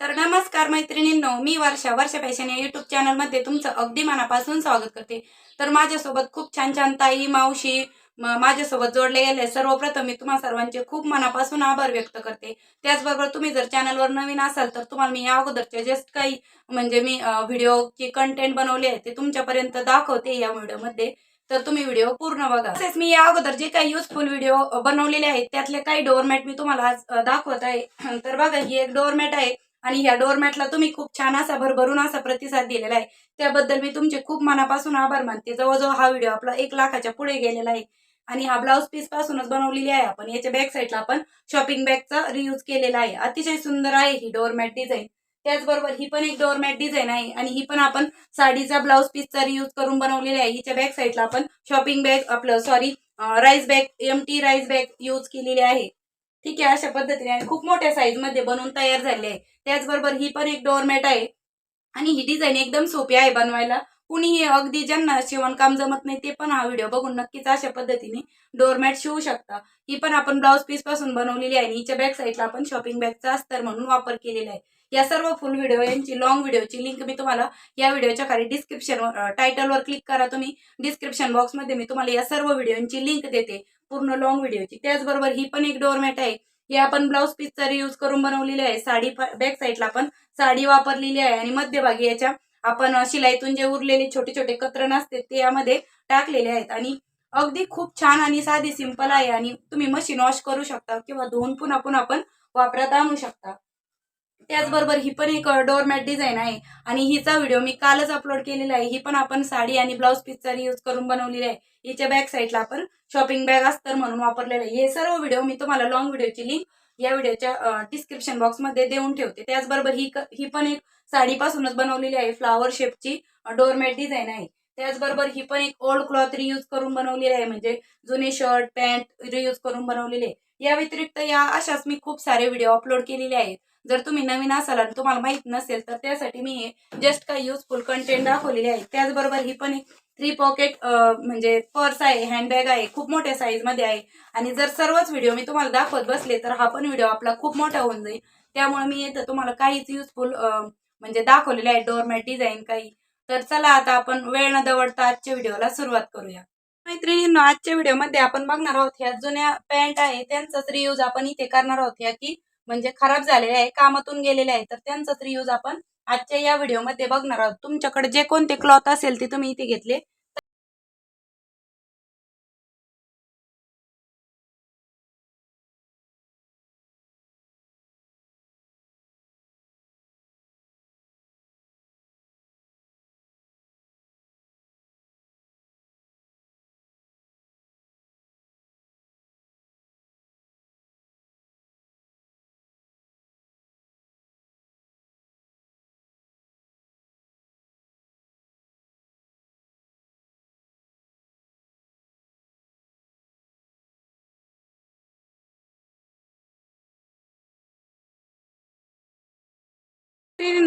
तर नमस्कार मैत्रिणींनो मी वर्षा वर्षा फॅशन या युट्यूब चॅनलमध्ये तुमचं अगदी मनापासून स्वागत करते. तर माझ्यासोबत खूप छान छान ताई मावशी माझ्यासोबत जोडले गेले सर्वप्रथम मी तुम्हा सर्वांचे खूप मनापासून आभार व्यक्त करते. त्याचबरोबर तुम्ही जर चॅनलवर नवीन असाल तर तुम्हाला मी या अगोदरचे जस्ट काही म्हणजे मी व्हिडिओचे कंटेंट बनवले आहे ते तुमच्यापर्यंत दाखवते या व्हिडिओमध्ये. तर तुम्ही व्हिडिओ पूर्ण बघा. तसेच मी या अगोदर जे काही युजफुल व्हिडिओ बनवलेले आहेत त्यातले काही डोअरमॅट मी तुम्हाला आज दाखवत आहे. तर बघा ही एक डोअरमॅट आहे. आणि ह्या डोरमॅटला तुम्ही खूप छान असा भरभरून असा प्रतिसाद दिलेला आहे. त्याबद्दल मी तुमचे खूप मनापासून आभार मानते. जवळजवळ हा व्हिडिओ आपला एक लाखाच्या पुढे गेलेला आहे. आणि हा ब्लाऊज पीस पासूनच बनवलेली आहे आपण. याच्या बॅक साईडला आपण शॉपिंग बॅगचा रियूज केलेला आहे. अतिशय सुंदर आहे ही डोअरमॅट डिझाईन त्याचबरोबर ही पण एक डोअरमॅट डिझाईन आहे आणि ही पण आपण साडीचा ब्लाऊज पीसचा रियूज करून बनवलेली आहे. हिच्या बॅक साईडला आपण शॉपिंग बॅग आपलं sorry rice bag M T rice bag use केलेली आहे. ठीक आहे अशा पद्धतीने आणि खूप मोठ्या साईजमध्ये बनवून तयार झाले आहे. त्याचबरोबर ही पण एक डोअरमॅट आहे. आणि ही डिझाईन एकदम सोपी आहे बनवायला. कुणीही अगदी ज्यांना शिवणकाम जमत नाही ते पण हा व्हिडिओ बघून नक्कीच अशा पद्धतीने डोअरमॅट शिवू शकता. ही पण आपण ब्लाऊज पीसपासून बनवलेली आहे आणि हिच्या बॅक साईडला आपण शॉपिंग बॅगचा अस्तर म्हणून वापर केलेला आहे. या सर्व फुल व्हिडिओ यांची लॉंग व्हिडिओची लिंक मी तुम्हाला या व्हिडिओच्या खाली डिस्क्रिप्शन टायटलवर क्लिक करा तुम्ही. डिस्क्रिप्शन बॉक्समध्ये मी तुम्हाला या सर्व व्हिडिओची लिंक देते. पूर्ण लॉंग व्हिडिओची त्याचबरोबर ही पण एक डोअरमॅट आहे. ही आपण ब्लाऊज पीसचा रियूज करून बनवलेली आहे. साडी बॅक साईडला आपण साडी वापरलेली आहे. आणि मध्यभागी याच्या आपण शिलाईतून जे उरलेले छोटे छोटे कत्रण असते ते यामध्ये टाकलेले आहेत. आणि अगदी खूप छान आणि साधी सिंपल आहे. आणि तुम्ही मशीन वॉश करू शकता किंवा धुवून पुन्हा पुन्हा आपण वापरात आणू शकता. त्याचबरोबर ही पण एक डोअरमॅट डिझाईन आहे. आणि हिचा व्हिडिओ मी कालच अपलोड केलेला आहे. ही पण आपण साडी आणि ब्लाऊज पीसचा यूज करून बनवलेली आहे. हिच्या बॅक साईडला आपण शॉपिंग बॅग अस्तर म्हणून वापरलेलं आहे. हे सर्व व्हिडिओ मी तुम्हाला लॉंग व्हिडिओची लिंक या व्हिडिओच्या डिस्क्रिप्शन बॉक्समध्ये देऊन ठेवते. त्याचबरोबर ही ही पण एक साडीपासूनच बनवलेली आहे. फ्लावर शेपची डोअरमॅट डिझाईन आहे. त्याचबरोबर ही पण एक ओल्ड क्लॉथ रियूज करून बनवलेली आहे. म्हणजे जुने शर्ट पॅन्ट रियूज करून बनवलेले आहे. या व्यतिरिक्त या अशाच मी खूप सारे व्हिडिओ अपलोड केलेले आहेत. जर तुम्ही नवीन असाल आणि तुम्हाला माहीत नसेल तर त्यासाठी मी हे जस्ट काही युजफुल कंटेंट दाखवलेले आहे त्याचबरोबर ही पण एक थ्री पॉकेट म्हणजे पर्स आहे हँडबॅग आहे खूप मोठ्या साईजमध्ये आहे. आणि जर सर्वच व्हिडिओ मी तुम्हाला दाखवत बसले तर हा पण व्हिडिओ आपला खूप मोठा होऊन जाईल. त्यामुळे मी येतं तुम्हाला काहीच युजफुल म्हणजे दाखवलेले आहे डोरमॅट डिझाईन काही. तर चला आता आपण वेळ न दवडता आजच्या व्हिडिओला सुरुवात करूया. मैत्रिणींनो आजच्या व्हिडिओमध्ये आपण बघणार आहोत ह्या जुन्या पॅन्ट आहे. त्यांचाच रियूज आपण इथे करणार आहोत ह्या की म्हणजे खराब झालेले आहे कामातून गेलेले आहे तर त्यांचाच रियूज आपण आजच्या या व्हिडिओमध्ये बघणार आहोत. तुमच्याकडे जे कोणते क्लॉथ असेल ते तुम्ही इथे घेतले.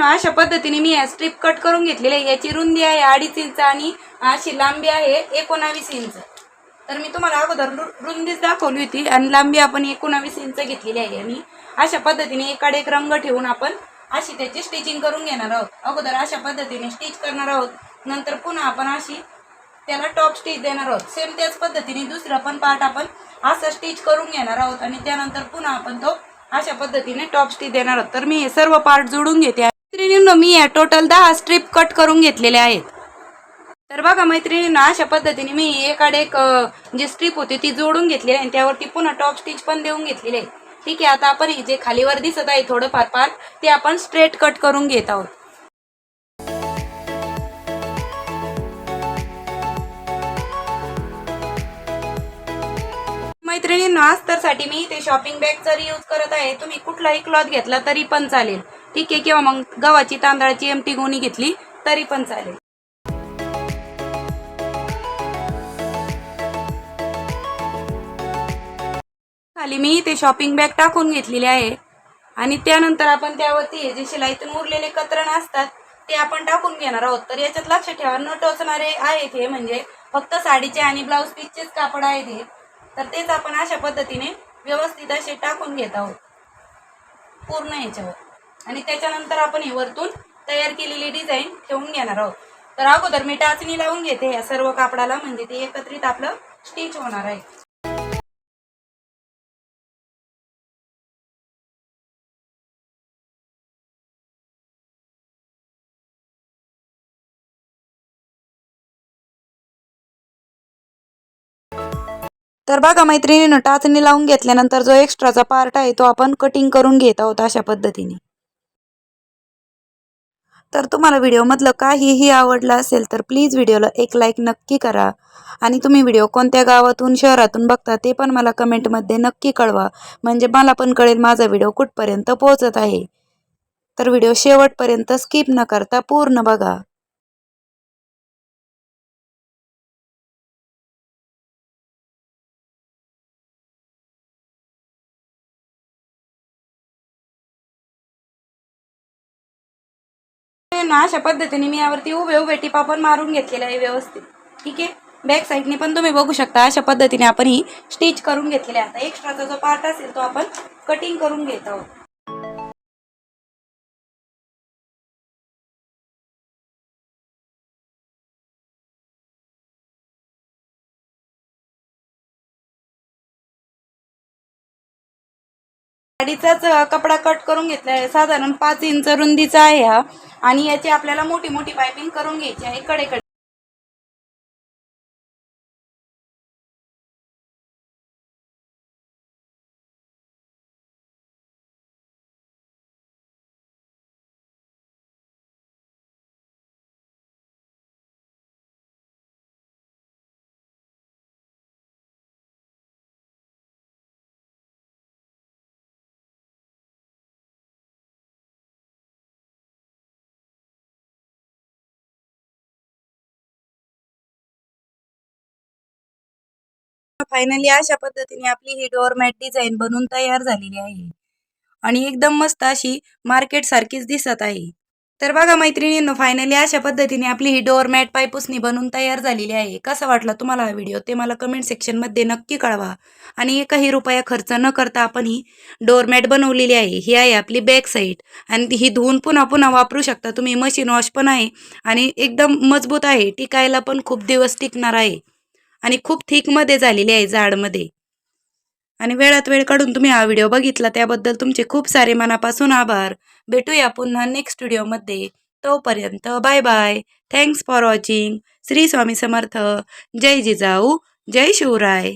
मैत्रिणींनो, अशा पद्धतीने मी या स्ट्रिप कट करून घेतलेली आहे. याची रुंदी आहे अडीच इंच आणि अशी लांबी आहे एकोणावीस इंच. तर मी तुम्हाला अगोदर रु- रुंदीच दाखवली होती आणि लांबी आपण एकोणावीस इंच घेतलेली आहे. आणि अशा पद्धतीने एकाडे एक रंग ठेवून आपण अशी त्याची स्टिचिंग करून घेणार आहोत. अगोदर अशा पद्धतीने स्टिच करणार आहोत. नंतर पुन्हा आपण अशी त्याला टॉप स्टिच देणार आहोत. सेम त्याच पद्धतीने दुसरा पण पार्ट आपण असं स्टिच करून घेणार आहोत. आणि त्यानंतर पुन्हा आपण तो अशा पद्धतीने टॉप स्टिच देणार आहोत. तर मी हे सर्व पार्ट जोडून घेते मैत्रिणींनो मी या टोटल दहा स्ट्रीप कट करून घेतलेल्या आहेत. तर बघा मैत्रिणींनो अशा पद्धतीने मी एकाडे एक जी स्ट्रीप होती ती जोडून घेतलेली आहे आणि त्यावरती पुन्हा टॉप स्टिच पण देऊन घेतलेली आहे. ठीक आहे आता आपण हे जे खालीवर दिसत आहे थोडंफार फार ते आपण स्ट्रेट कट करून घेत आहोत. मैत्रिणींनो साठी मी ते शॉपिंग बॅगचा यूज करत आहे तुम्ही कुठलाही क्लॉथ घेतला तरी पण चालेल. ठीक आहे किंवा मग गव्हाची तांदळाची एमटी गोणी घेतली तरी पण चालेल. खाली मी इथे शॉपिंग बॅग टाकून घेतलेली आहे. आणि त्यानंतर आपण त्यावरती हे जे शिलाईतून उरलेले कतरण असतात ते आपण टाकून घेणार आहोत. तर याच्यात लक्ष ठेवा न टोचणारे आहेत हे म्हणजे फक्त साडीचे आणि ब्लाऊज पीसचेच कापड आहेत हे. तर तेच आपण अशा पद्धतीने व्यवस्थित असे टाकून घेत आहोत. पूर्ण याच्यावर. आणि त्याच्यानंतर आपण हे वरतून तयार केलेली डिझाईन ठेवून घेणार आहोत. तर अगोदर मी टाचणी लावून घेते या सर्व कापडाला म्हणजे ते एकत्रित आपलं स्टिच होणार आहे. तर बघा मैत्रिणीनं टाचणी लावून घेतल्यानंतर जो एक्स्ट्राचा पार्ट आहे तो आपण कटिंग करून घेत आहोत अशा पद्धतीने. तर तुम्हाला व्हिडिओमधलं काहीही आवडलं असेल तर प्लीज व्हिडिओला एक लाईक नक्की करा. आणि तुम्ही व्हिडिओ कोणत्या गावातून शहरातून बघता ते पण मला कमेंटमध्ये नक्की कळवा. म्हणजे मला पण कळेल माझा व्हिडिओ कुठपर्यंत पोहोचत आहे. तर व्हिडिओ शेवटपर्यंत स्किप न करता पूर्ण बघा. ना अशा पद्धतीने मी यावरती उभे उभे टिपा पण मारून घेतलेल्या आहे व्यवस्थित. ठीक आहे? बॅक साईडने पण तुम्ही बघू शकता अशा पद्धतीने आपण ही स्टिच करून घेतलेली आहे. आता एक्स्ट्राचा जो पार्ट असेल तो आपण कटिंग करून घेत आहोत. साडीचाच कपडा कट करून घेतला आहे साधारण पाच इंच रुंदीचा आहे हा. आणि याची आपल्याला मोठी मोठी पायपिंग करून घ्यायची आहे कडेकडे फायनली अशा पद्धतीने आपली ही डोअरमॅट डिझाईन बनून तयार झालेली आहे. आणि एकदम मस्त अशी मार्केट सारखीच दिसत आहे. तर बघा मैत्रिणींनो फायनली अशा पद्धतीने आपली ही डोअरमॅट पायपुसणी बनून तयार झालेली आहे. कसा वाटला तुम्हाला हा व्हिडिओ ते मला कमेंट सेक्शनमध्ये नक्की कळवा. आणि एकही रुपया खर्च न करता आपण ही डोअरमॅट बनवलेली आहे. ही आहे आपली बॅक साईड आणि ही धुवून पुन्हा पुन्हा वापरू शकता तुम्ही. मशीन वॉश पण आहे. आणि एकदम मजबूत आहे. टिकायला पण खूप दिवस टिकणार आहे. आणि खूप थिकमध्ये झालेली आहे जाडमध्ये आणि वेळात वेळ काढून तुम्ही हा व्हिडिओ बघितला त्याबद्दल तुमचे खूप सारे मनापासून आभार. भेटूया पुन्हा नेक्स्ट व्हिडिओमध्ये. तोपर्यंत bye bye thanks for watching Shri Swami Samarth. जय जिजाऊ. जय शिवराय.